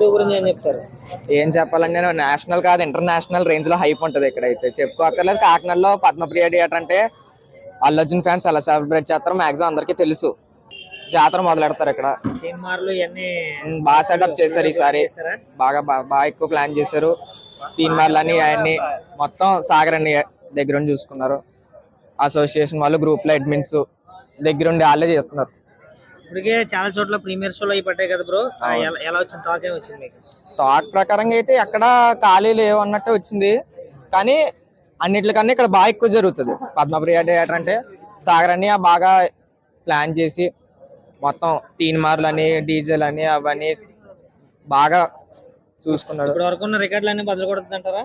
Two గురించి ఏం చెప్తారు? ఏం చెప్పాలంటే నేషనల్ కాదు ఇంటర్నేషనల్ రేంజ్లో హైప్ ఉంటది ఇక్కడైతే. చెప్పుకోక్కర్లేదు కాకినాడలో పద్మప్రియ థియేటర్ అంటే అల్లు అర్జున్ ఫ్యాన్స్ అలా సెలబ్రేట్ చేస్తారు మాక్సిమం అందరికీ తెలుసు. జాతర మొదలెడతారు ఇక్కడ. సినిమాలు బాగా సెటప్ చేశారు ఈసారి? బాగా బాగా ఎక్కువ ప్లాన్ చేశారు. తీన్మార్లు అని అవన్నీ మొత్తం సాగర్ అని దగ్గరుండి చూసుకున్నారు. అసోసియేషన్ వాళ్ళు గ్రూప్లో అడ్మిన్స్ దగ్గరుండి వాళ్ళే చేస్తున్నారు. ఇప్పటికే చాలా చోట్ల ప్రీమియర్ షోలు అయి పట్టాయి కదా బ్రో. ఎలా వచ్చింది టాక్ ఏమి వచ్చింది మీకు? టాక్ ప్రకారంగా అయితే ఎక్కడ ఖాళీ లేవు అన్నట్టే వచ్చింది. కానీ అన్నిటికన్నా ఇక్కడ బాగా ఎక్కువ జరుగుతుంది. పద్మప్రియ థియేటర్ అంటే సాగర్ అని బాగా ప్లాన్ చేసి మొత్తం తీన్ మార్లు అని డీజేలు అని అవన్నీ బాగా చూసుకున్నాడు. ఇప్పటి వరకు ఉన్న రికార్డులు అన్ని బదులు కొడుతుంది అంటారా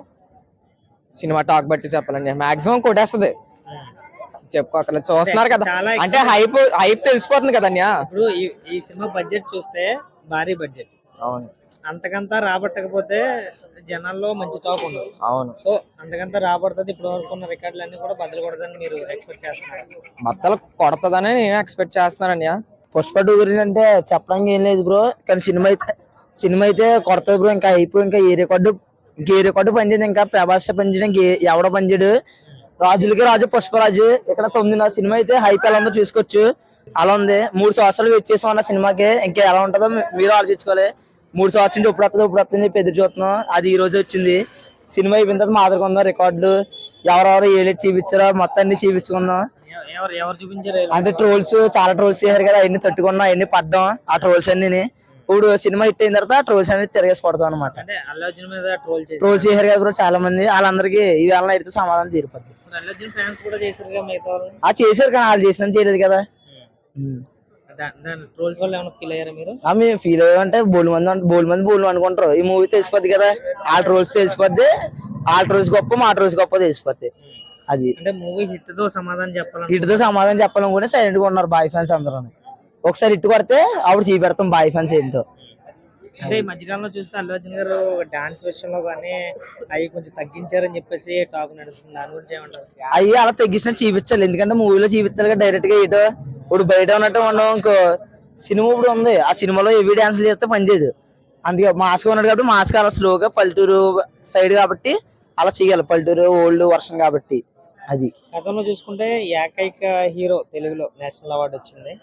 సినిమా టాక్ బట్టి చెప్పాలండి. మాక్సిమం కొట్టేస్తుంది. చెప్పుకోకర్లేదు చూస్తున్నారు కదా. అంటే హైప్ హైప్ తెలిసిపోతుంది కదా ఇప్పుడు ఈ సినిమా బడ్జెట్ చూస్తే భారీ బడ్జెట్ అవును. అంతకంతా రాబట్టకపోతే జనాల్లో మంచి టాక్ ఉండదు. అవును. సో అంతకంతా రాబడుతుంది. ఇప్పటి వరకు ఉన్న రికార్డులు అన్ని కూడా బదులు కొడదని మీరు ఎక్స్పెక్ట్ చేస్తున్నారు. బత్తలు కొడతదని నేను ఎక్స్పెక్ట్ చేస్తున్నాను అన్య. పుష్ప టూ గురించి అంటే చెప్పడానికి ఏం లేదు బ్రో. కానీ సినిమా అయితే సినిమా అయితే కొడతాది బ్రో. ఇంకా అయిపోయి ఇంకా ఏ రికార్డు ఇంకే రికార్డు పనిచేయదు. ఇంకా ప్రభాస్ పనిచేయడం ఏ- ఎవడ పనిచేయడు. రాజులకి రాజు పుష్పరాజు. ఇక్కడ తొమ్మిదిన్నర సినిమా అయితే హైప్ ఎలా ఉందో చూసుకోవచ్చు. అలా ఉంది. మూడు సంవత్సరాలు వెయిట్ చేసాం అన్న సినిమాకి. ఇంకా ఎలా ఉంటుందో మీ- మీరు ఆలోచించుకోవాలి. మూడు సంవత్సరాల నుంచి ఇప్పుడు వస్తుంది ఇప్పుడు వస్తుంది చెప్పి ఎదురు చూస్తున్నాం. అది ఈ రోజు వచ్చింది. సినిమా అయిపోయిన తర్వాత మాదిరిగా రికార్డులు. ఎవరెవరు ఏలెట్ చూపించారో మొత్తం అన్ని చూపించుకున్నాం. అంటే ట్రోల్స్ చాలా ట్రోల్స్ చేశారు కదా. అవన్నీ తట్టుకున్నాం అవన్నీ పడ్డాం. ఆ ట్రోల్స్ అన్ని ఇప్పుడు సినిమా హిట్ అయిన తర్వాత ట్రోల్స్ అనేది తిరగేసి పడతాం అనమాట ట్రోల్స్ చేశారు. కదా చాలా మంది. వాళ్ళందరికీ ఈ వేళ అయితే సమాధానం తీరిపోద్ది. ఆ చేశారు కానీ వాళ్ళు చేసినంత చేయలేదు కదా. ఫీల్ మేము ఫీల్ అయ్యామంటే బోల్ మంది బోల్ మంది బోల్ అనుకుంటారు. ఈ మూవీ తెలిసిపోద్ది కదా. ఆ ట్రోల్స్ తెలిసిపోద్ది. ఆ ట్రోల్స్ గొప్ప మా ట్రోల్స్ గొప్ప తెలిసిపోద్ది. అది. అంటే మూవీ హిట్తో సమాధానం చెప్పాలని ఇటుతో సమాధానం చెప్పాలనుకుంటే సైలెంట్గా ఉన్నారు బాయ్ ఫ్యాన్స్ అందరూ. ఒకసారి ఇటు కొడితే అప్పుడు చూపెడతాం బాయ్ ఫ్యాన్స్ ఏంటో. అంటే ఈ మధ్యకాలంలో చూస్తే అల్లు అర్జున్ గారు డాన్స్ విషయంలో కానీ అవి కొంచెం తగ్గించారని చెప్పేసి టాక్ నడుస్తుంది. దాని గురించి ఏమంటారు? అవి అలా తగ్గించినట్టు చూపించాలి ఎందుకంటే మూవీలో చూపించాలి డైరెక్ట్గా ఏదో. ఇప్పుడు బయట ఉన్నట్టు మనం ఇంకో సినిమా ఇప్పుడు ఉంది. ఆ సినిమాలో ఏవి డాన్సులు చేస్తే పనిచేయదు అందుకే మాస్క్ ఉన్నాడు కాబట్టి మాస్క్ అలా స్లోగా పల్లెటూరు సైడ్ కాబట్టి అలా చేయాలి. పల్లెటూరు ఓల్డ్ వర్షన్ కాబట్టి. అది. గతంలో చూసుకుంటే ఏకైక హీరో తెలుగులో నేషనల్ అవార్డు వచ్చింది.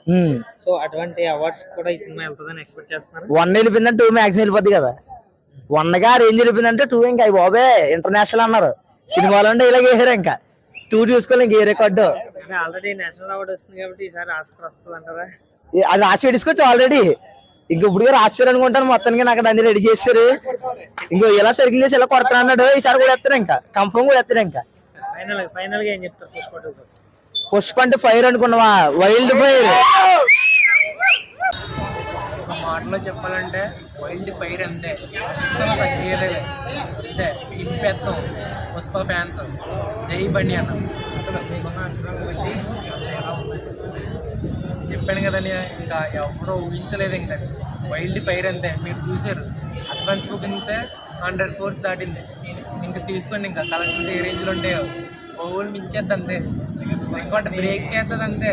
సో అటువంటి అవార్డ్స్ కూడా ఈ సినిమా వెళ్తుందని ఎక్స్పెక్ట్ చేస్తున్నారు. వన్ వెళ్ళిపోయిందంటే టూ మ్యాక్సిమం వెళ్ళిపోద్ది కదా. వన్గా రేంజ్ వెళ్ళిపోయిందంటే టూ ఇంకా బాబే ఇంటర్నేషనల్ అన్నారు. సినిమాలో ఉంటే ఇలాగ వేసారు ఇంకా. టూ చూసుకోవాలి ఇంక ఏ రికార్డు? ఆల్రెడీ నేషనల్ అవార్డు వస్తుంది కాబట్టి ఈసారి ఆస్కర్ వస్తుంది అంటారా? అది రాసి పెట్టుకోవచ్చు ఆల్రెడీ ఇంక ఇప్పుడు రాశారు అనుకుంటాను మొత్తానికి నాకు అన్ని రెడీ చేస్తారు ఇంకో ఇలా సర్కిల్ చేసి ఇలా కొడతాను అన్నాడు ఈసారి కూడా ఎత్తారు ఇంకా? కంఫర్మ్ కూడా ఎత్తారు ఇంకా? ఫైనల్ ఫైనల్గా ఏం చెప్తారు పుష్ప టూ కోసం? పుష్ప అంటే ఫైర్ అనుకున్నావా? వైల్డ్ ఫైర్ ఒక మాటలో చెప్పాలంటే వైల్డ్ ఫైర్ అంతే. అస్సలు తగ్గలేదు అంతే. చింపేస్తాం. పుష్ప ఫ్యాన్స్ జై బండి అన్న. అసలు మీకున్న అంచనాలు బట్టి ఎలా ఉందంటే చెప్పాను కదండి ఇంకా ఎవరో ఊహించలేదు ఇంకా. వైల్డ్ ఫైర్ అంతే. మీరు చూసారు అడ్వాన్స్ బుకింగ్సే హండ్రెడ్ ఫోర్స్ దాటింది. ఇంకా చూసుకోండి ఇంకా. కలెక్షన్స్ ఏ రేంజ్లో ఉంటాయో. ఓవల్ మించేద్ది అంతే రికార్డ్ బ్రేక్ చేస్తుంది అంతే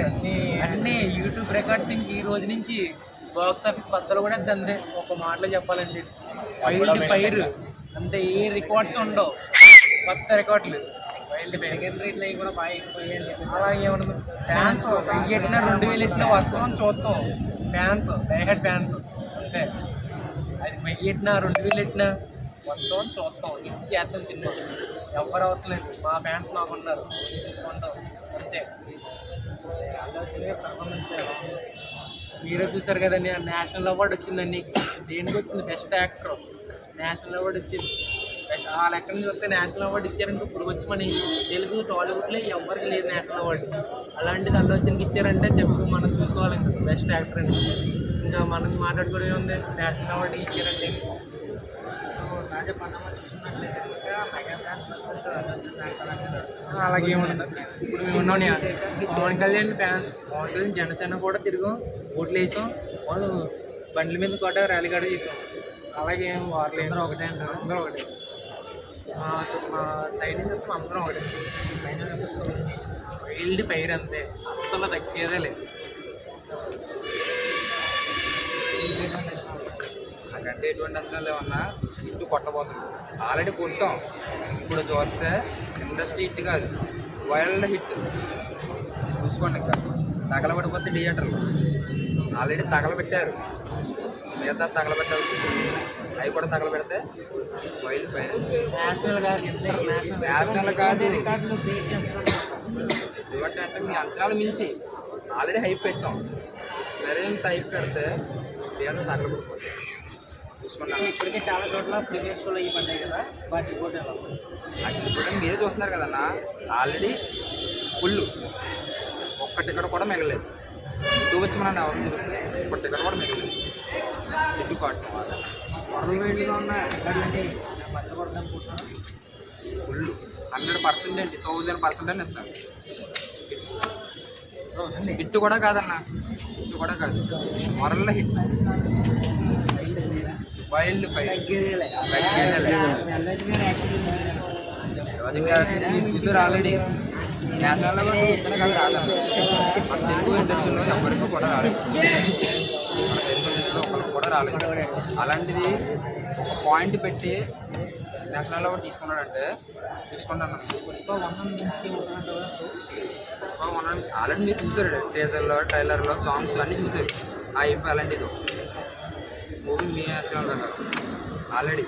అన్ని యూట్యూబ్ రికార్డ్స్ ఇంక ఈ రోజు నుంచి బాక్స్ ఆఫీస్ బద్దలు కూడా అంతే ఒక మాటలో చెప్పాలండి వైల్డ్ ఫైర్ అంతే ఏ రికార్డ్స్ ఉండవు. కొత్త రికార్డులు. వైల్డ్ ఫైర్ రేట్లు అవి కూడా బాగా ఎక్కువయ్యాయి అలా ఏమన్నా ఫ్యాన్స్ వెయ్యి ఎట్టినా రెండు వేలు ఎట్టినా వస్తాం చూస్తాం ఫ్యాన్స్ డైహెడ్ ఫ్యాన్స్ అంతే. అది వెయ్యి ఎట్టినా రెండు వేలు ఎట్టినా వస్తాం చూస్తాం. ఇది చేస్తాం సినిమా. ఎవరు అవసరం లేదు. మా ఫ్యాన్స్ మాకు ఉన్నారు. చూసుకుంటాం. అంతే. అల్లు అర్జున్ మీరే చూసారు కదండి ఆ నేషనల్ అవార్డు వచ్చిందండి దేనికి వచ్చింది? Best actor. నేషనల్ అవార్డు వచ్చింది. బెస్ట్ ఆ లెక్క నుంచి వస్తే నేషనల్ అవార్డు ఇచ్చారంటే ఇప్పుడు వచ్చి మన తెలుగు టాలీవుడ్లో ఎవరికి లేదు నేషనల్ అవార్డు. అలాంటిది అల్లు అర్జున్కి ఇచ్చారంటే చెప్పు. మనం చూసుకోవాలి ఇంకా. బెస్ట్ యాక్టర్ అని. ఇంకా మనం మాట్లాడుకోవడం ఉంది నేషనల్ అవార్డు ఇచ్చారంటే. కనుక mega fans versus Allu Arjun fans అలాంటి అలాగే ఇప్పుడు మేము ఉన్నాం పవన్ కళ్యాణ్ ఫ్యాన్ పవన్ కళ్యాణ్ జనసేన కూడా తిరిగాం ఓట్లు వేసాం వాళ్ళు బండ్ల మీద కూడా ర్యాలీ కూడా చేసాం అలాగే వార్లేదు అందరూ ఒకటే అంటారు అందరూ ఒకటే మా మా సైడ్ నుంచి అందరం ఒకటే ఫైనల్ వైల్డ్ ఫైర్ అంతే అస్సలు తగ్గేదే లేదు మనకంటే ఎటువంటి అంచనాలు ఏమన్నా హిట్ కొట్టబోతున్నాం ఆల్రెడీ కొట్టాం. ఇప్పుడు చూస్తే ఇండస్ట్రీ హిట్ కాదు. వరల్డ్ హిట్ చూసుకోండి ఇంకా. తగలబడిపోతే థియేటర్లు ఆల్రెడీ తగలబెట్టారు. మిగతా తగలబెట్టాలి అవి కూడా తగలబెడితే వైల్డ్ ఫైర్ నేషనల్ కాదు ఇవ్వండి అంటే మీ అంచనాలు మించి. ఆల్రెడీ హైప్ పెట్టాం. మరింత హైప్ పెడితే థియేటర్ తగలబడిపోతుంది. చూసుకున్నాను. ఇప్పటికే చాలా చోట్ల ప్రీమియర్ షోలు అయ్యి పడ్డాయి కదా వాటి అక్కడ కూడా మీరే చూస్తున్నారు కదన్నా? ఆల్రెడీ ఫుల్ ఒక్క టికెట్ కూడా మిగలేదు ఇటు వచ్చి మనం ఎవరు చూస్తే ఒక్క టికెట్ కూడా మిగలేదు ఇటు కాటు వరల్డ్ వైడ్గా ఉన్న రికార్డులన్నీ పట్టకూడదు అనుకుంటున్నాను ఫుల్ హండ్రెడ్ పర్సెంట్ ఏంటి థౌజండ్ పర్సెంట్ అని ఇస్తాను హిట్ కూడా కాదన్న. హిట్ కూడా కాదు. World hit. గారు మీరు చూసారు ఆల్రెడీ నేషనల్ కూడా ఇతనే కాదు రాదన్న మన తెలుగు ఇండస్ట్రీలో ఎవరికి కూడా రాలేదు మన తెలుగు ఇండస్ట్రీలో ఒకరికి కూడా రాలేదు అలాంటిది ఒక పాయింట్ పెట్టి నేషనల్ అవార్డు తీసుకున్నాడంటే తీసుకున్నాను పుష్ప వన్ నుంచి ఉంటున్నట్టు ఆల్రెడీ మీరు చూసారు టీజర్లో ట్రైలర్లో సాంగ్స్ అన్నీ చూసారు. ఆ అయిపోయి అలాంటిది మూవీ మీ అంచనా ప్రకారం ఆల్రెడీ